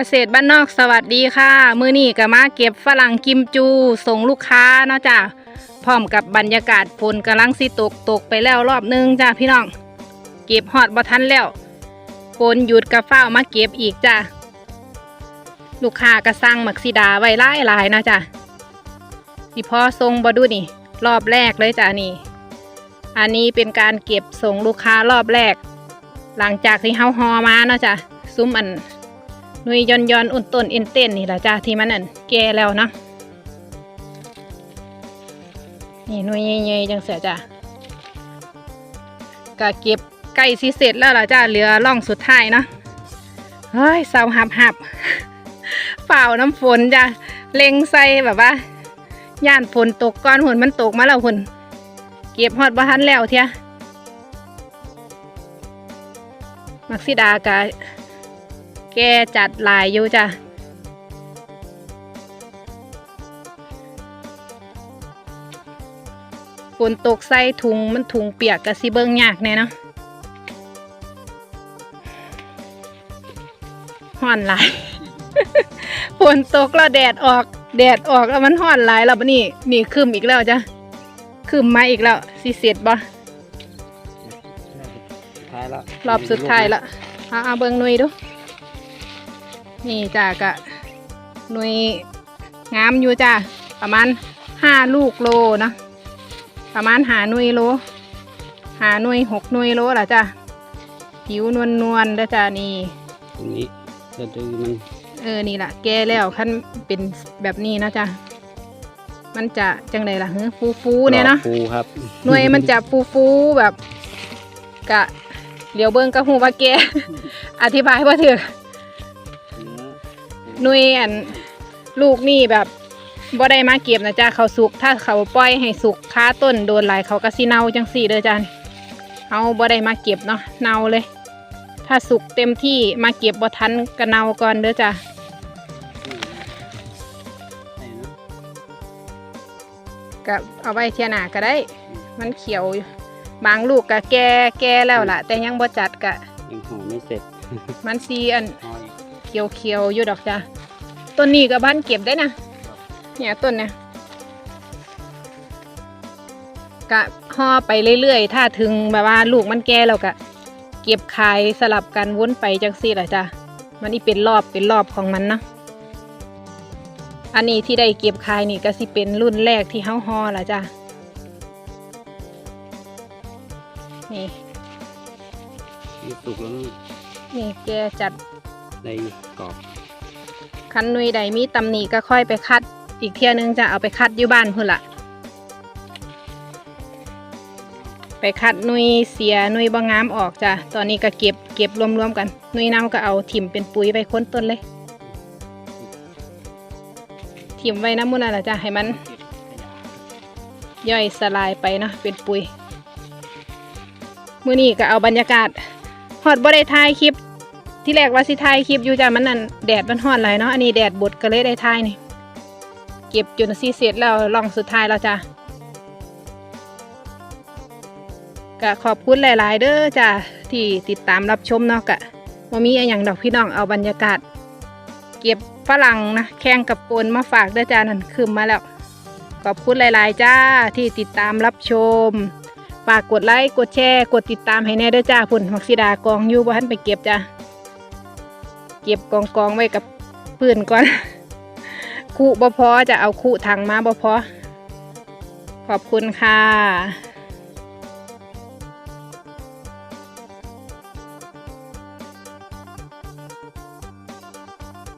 เกษตรบ้านนอกสวัสดีค่ะ มือนี้ก็มาเก็บฝรั่งกิมจูส่งลูกค้าเนาะจ้ะพร้อมกับบรรยากาศฝนกำลังสิตกตกไปแล้วรอบนึงจ้ะพี่น้อง เก็บฮอดบ่ทันแล้วฝนหยุดกระเฝ้ามาเก็บอีกจ้ะลูกค้าก็สั่งหมักซีดาไว้หลายหลายนะจ้ะที่พอทรงบดูนี่ รอบแรกเลยจ้ะนี่ อันนี้เป็นการเก็บส่งลูกค้ารอบแรก หลังจากที่เฮาฮอมาเนาะจ้ะซุ้มอัน หนุยยอนยอนอุ่นต้นเอ็นเต้นนี่แหละจ้าที่มันอันแก่แล้วเนาะนี่หนุยใหญ่ๆจังเสียจ้าก็เก็บใกล้สิเสร็จแล้วล่ะจ้าเหลือร่องสุดท้ายเนาะเฮ้ยเศร้าหับหับเปล่าน้ำฝนจ้าเล็งใส่แบบว่าย่านฝนตกก้อนฝนมันตกมาแล้วฝนเก็บฮอดบ่ทันแล้วเทียมักซิดากะ แกจัดหลายอยู่จ้ะฝนตกใส่ถุงมันถุงเปียกกะสิเบิ่งยากแน่เนาะห้อนหลายฝนตกแล้วแดดออก แดดออกแล้วมันห้อนหลายแล้วบัดนี่นี่คืมอีกแล้วจ้ะคืมมาอีกแล้วสิเสร็จบ่ท้ายแล้วรอบสุดท้ายละเอาเอาเบิ่งหน่วยดู นี่จ้ากะหน่วยงามอยู่จ้าประมาณห้าลูกโลเนาะประมาณหาหน่วยโลหาหน่วยหกหน่วยโลล่ะจ้าผิวนวลนวลๆเด้อจ้านี่ตรงนี้จะดูมันเออนี่ล่ะแก่แล้วขั้นเป็นแบบนี้นะจ้ามันจะจังไดล่ะเฮ้ฟูฟูๆเนี่ยเนาะปูครับหน่วยมันจะฟูฟูๆแบบกะเหลียวเบิ้งกะหูว่าแกอธิบายว่าถือ หนุยอันลูกนี่แบบบ่ได้มาเก็บนะจ้าเขาสุก ถ้าเขาปล่อยให้สุกค้าต้นโดนหลายเขาก็สิเน่าจังสี่เด้อจ้าเอาบ่ได้มาเก็บเนาะเน่าเลย ถ้าสุกเต็มที่มาเก็บบ่ทันก็เน่าก่อนเด้อจ้าก็เอาไว้เทียหนาก็ได้ มันเขียวอยู่บางลูกก็แก่แก่แล้วล่ะ แต่ยังบ่จัดก็ยังห่อไม่เสร็จ มันสีอันห่ออีก เขียวเขียวๆอยู่ดอกจ้ะต้นนี้กับบ้านเก็บได้นะเนี่ยต้นเนี่ยกะห่อไปเรื่อยๆ ถ้าถึงแบบว่าลูกมันแก่แล้วก็เก็บขายสลับกันวนไปจังซี่แหละจ้ะมันนี่เป็นรอบเป็นรอบของมันเนาะอันนี้ที่ได้เก็บขายนี่ก็สิเป็นรุ่นแรกที่เฮาห่อละจ้ะนี่นี่สุกแล้วนี่แกจัด ในกรอบคันนุยใดมีตำหนิก็ค่อยไปคัด อีกเที่ยนึงจะเอาไปคัดอยู่บ้านพุ่นละไปคัดนุยเสียนุยบางงามออกจ้ะตอนนี้ก็เก็บเก็บรวมๆกัน นุยเน่าก็เอาถิ่มเป็นปุ๋ยไปค้นต้นเลย ถิ่มไว้น้ำมันน่ะจ้ะให้มัน ย่อยสลายไปเนาะเป็นปุ๋ย มื้อนี้ก็เอาบรรยากาศฮอดบ่ได้ายคลิป ที่แรกว่าสิถ่ายคลิปอยู่จ้ะมันนั่นแดดมันฮ้อนหลายเนาะอันนี้แดดบดก็เลยได้ถ่ายนี่เก็บจนสิเสร็จแล้วลองสุดท้ายแล้วจ้ะก็ขอบคุณหลาย ๆ เด้อจ้ะที่ติดตามรับชมเนาะกะว่ามีอย่างดอกพี่น้องเอาบรรยากาศ เก็บฝรั่งนะแข่งกับปนมาฝากด้อจ้านั่นคืมมาแล้ว ขอบคุณหลาย ๆ จ้าที่ติดตามรับชม ฝากกดไลค์กดแชร์ กดติดตามให้แน่ด้อจ้าพุ่นมักซิดากองยูบ่ทันไปเก็บจ้า ก็บกองกองๆไว้กับปืนก่อนคู่บ่พอจะเอาคู่ถังมาบ่พอ ขอบคุณค่ะ